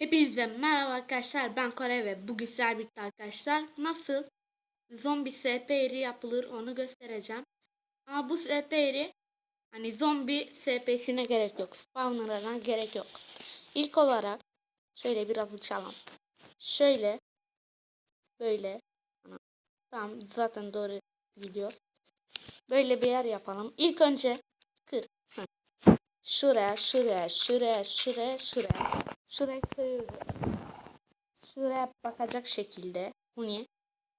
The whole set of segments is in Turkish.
Hepinize merhaba arkadaşlar ben Kore ve bugün sizlerle birlikte arkadaşlar nasıl zombi SP eri yapılır onu göstereceğim. Ama bu SP eri hani zombi SP'sine gerek yok. Spawner'ına gerek yok. İlk olarak şöyle biraz uçalım. Şöyle böyle tamam zaten doğru gidiyor. Böyle bir yer yapalım. İlk önce kır. Şuraya, şuraya, şuraya, şuraya, şuraya. Şuraya kırıyoruz. Şuraya bakacak şekilde huni.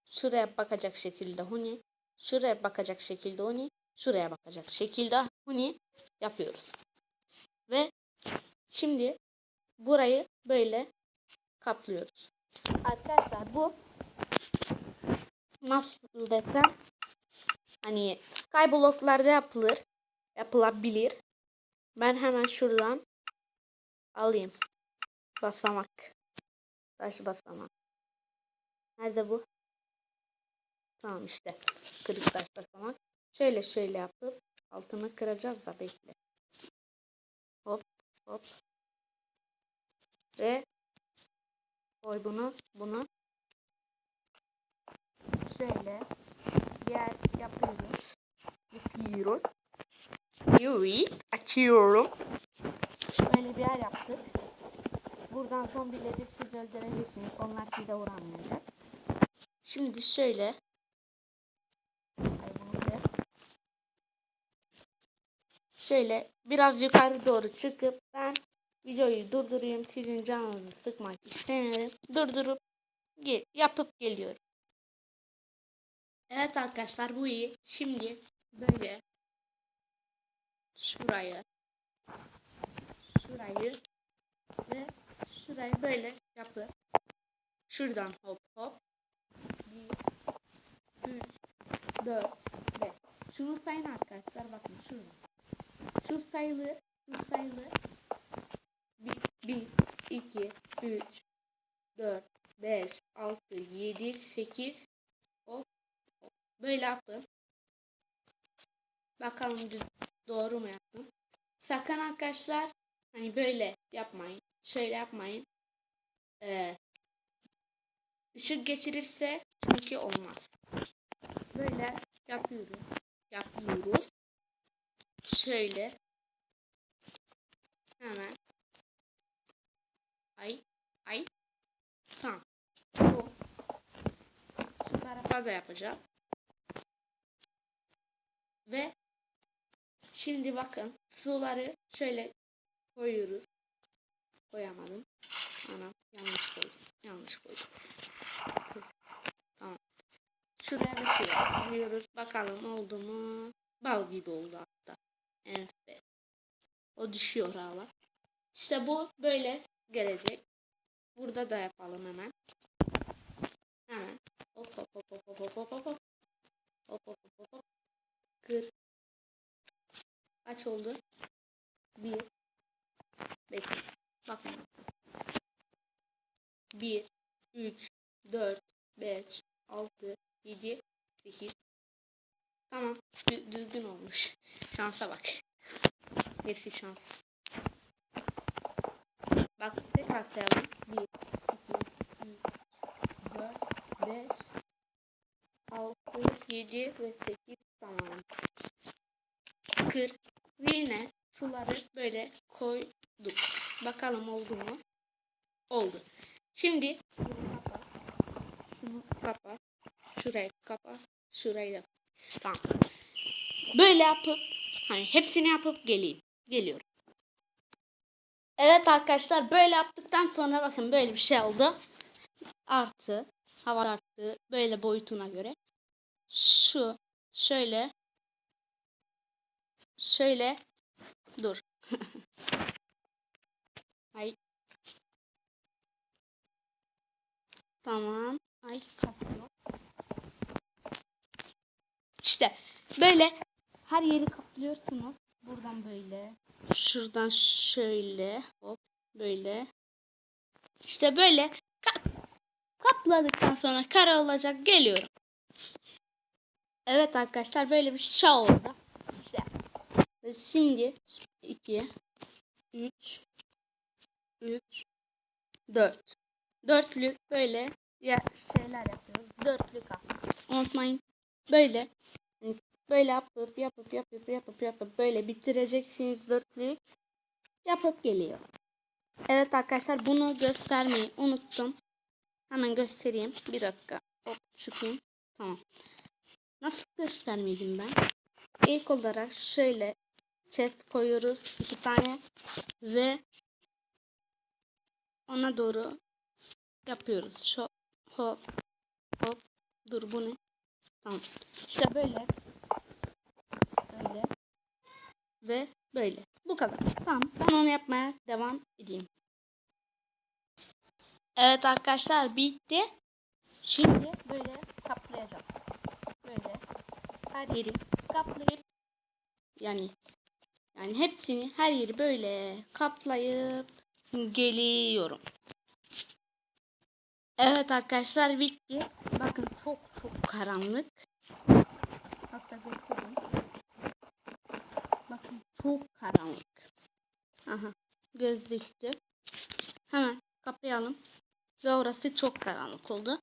Şuraya bakacak şekilde huni. Şuraya bakacak şekilde huni. Şuraya bakacak şekilde huni yapıyoruz. Ve şimdi burayı böyle kaplıyoruz. Arkadaşlar bu nasıl desem hani skyblocklarda yapılır. Yapılabilir. Ben hemen şuradan alayım. Basamak. Taş basamak. Nerede bu? Tamam işte. Kırık taş basamak. Şöyle şöyle yapıp altını kıracağız da bekle. Hop hop. Ve koy bunu bunu. Şöyle yer yapıyoruz. Yapıyoruz. Evet. Açıyorum. Böyle bir yer yaptık. Buradan zombileri siz öldürebilirsiniz. Onlar size uğramayacak. Şimdi şöyle. Şöyle biraz yukarı doğru çıkıp ben videoyu durdurayım. Sizin canınızı sıkmak istemiyorum. Durdurup gel, yapıp geliyorum. Evet arkadaşlar bu iyi. Şimdi böyle şurayı şurayı şurayı böyle yapı. Şuradan hop hop. 1 3 4 5. Şunu sayın arkadaşlar bakın şuradan. Şu sayılır, şu sayılır. 1 1 2 3 4 5 6 7 8 hop hop. Böyle yapın. Bakalım doğru mu yaptım. Sakın arkadaşlar hani böyle yapmayın. Şöyle yapmayın. Ee, ışık geçirirse çünkü olmaz. Böyle yapıyoruz. Yapıyoruz. Şöyle. Hemen. Ay. Ay. Tamam. Bu. Şu tarafa da yapacağım. Ve şimdi bakın suları şöyle koyuyoruz koyamadım. Anam yanlış koydum. Yanlış koydum. tamam. Şuraya bir şey koyuyoruz. Bakalım oldu mu? Bal gibi oldu hatta. Evet. O düşüyor hala. İşte bu böyle gelecek. Burada da yapalım hemen. Hemen. Hop hop hop hop hop hop hop hop. Hop hop hop hop. Kır. Kaç oldu? 5, 6, 7, 8. Tamam. Dü- düzgün olmuş. Şansa bak. Hepsi şans. Bak tekrar sayalım. 1, 2, 3, 4, 5, 6, 7 ve 8. Tamam. 40. Ve yine suları böyle koyduk. Bakalım oldu mu? Oldu. Şimdi bunu kapa. Şunu kapa. Şurayı kapa. Şurayı da. Tamam. Böyle yapıp hani hepsini yapıp geleyim. Geliyorum. Evet arkadaşlar böyle yaptıktan sonra bakın böyle bir şey oldu. Artı hava arttı. Böyle boyutuna göre. Şu şöyle şöyle dur. Ay Tamam. Ay kapıyor. İşte böyle her yeri kaplıyorsunuz. Buradan böyle. Şuradan şöyle. Hop. Böyle. İşte böyle ka- kapladıktan sonra kare olacak. Geliyorum. Evet arkadaşlar böyle bir şey oldu. İşte. Şimdi 2 3 3 4. Dörtlü böyle ya şeyler yapıyoruz. Dörtlü kap. Unutmayın. Böyle hani böyle yapıp yapıp yapıp yapıp yapıp böyle bitireceksiniz dörtlük. Yapıp geliyor. Evet arkadaşlar bunu göstermeyi unuttum. Hemen göstereyim. Bir dakika. Hop çıkayım. Tamam. Nasıl göstermedim ben? İlk olarak şöyle chest koyuyoruz. iki tane ve ona doğru yapıyoruz. Şu hop hop dur bu ne? Tamam. İşte böyle böyle ve böyle. Bu kadar. Tamam. Ben onu yapmaya devam edeyim. Evet arkadaşlar bitti. Şimdi böyle kaplayacağım. Böyle her yeri kaplayıp yani yani hepsini her yeri böyle kaplayıp geliyorum. Evet arkadaşlar bitti. Bakın çok karanlık. Hatta göstereyim. Bakın çok karanlık. Aha göz düştü. Hemen kapayalım. Ve orası çok karanlık oldu.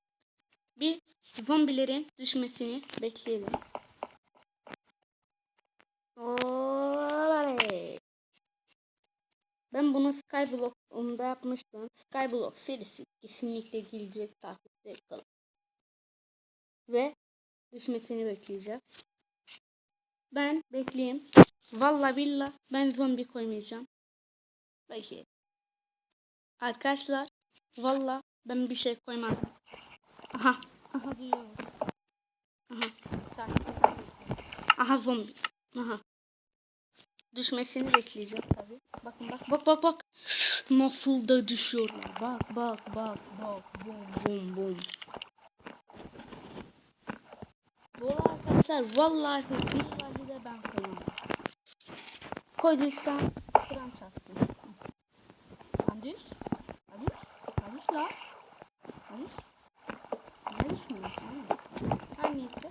Bir zombilerin düşmesini bekleyelim. Ben bunu Skyblock'unda yapmıştım. Skyblock serisi kesinlikle gelecek takipte kalın. Ve düşmesini bekleyeceğiz. Ben bekleyeyim. Valla billah ben zombi koymayacağım. Belki. Arkadaşlar valla ben bir şey koymadım. Aha. Aha duyuyoruz. Aha. Aha zombi. Aha. Düşmesini bekleyeceğim tabi. Bakın bak bak bak bak. Nasıl da düşüyorlar. Bak bak bak bak. Bum bum bum. Bu arkadaşlar vallahi billahi de ben koymadım. Koyduysam Kur'an çarpsın. Lan düş. Lan düş. Lan düş lan. Lan düş. Ne düşmüyor? Her neyse.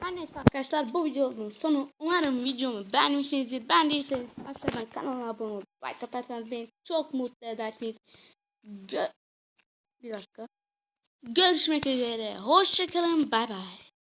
Her neyse arkadaşlar bu videonun sonu. Umarım videomu beğenmişsinizdir. Beğendiyseniz aşağıdan kanala abone olup like atarsanız beni çok mutlu edersiniz. Gö Bir dakika. Görüşmek üzere. Hoşçakalın. Bay bay.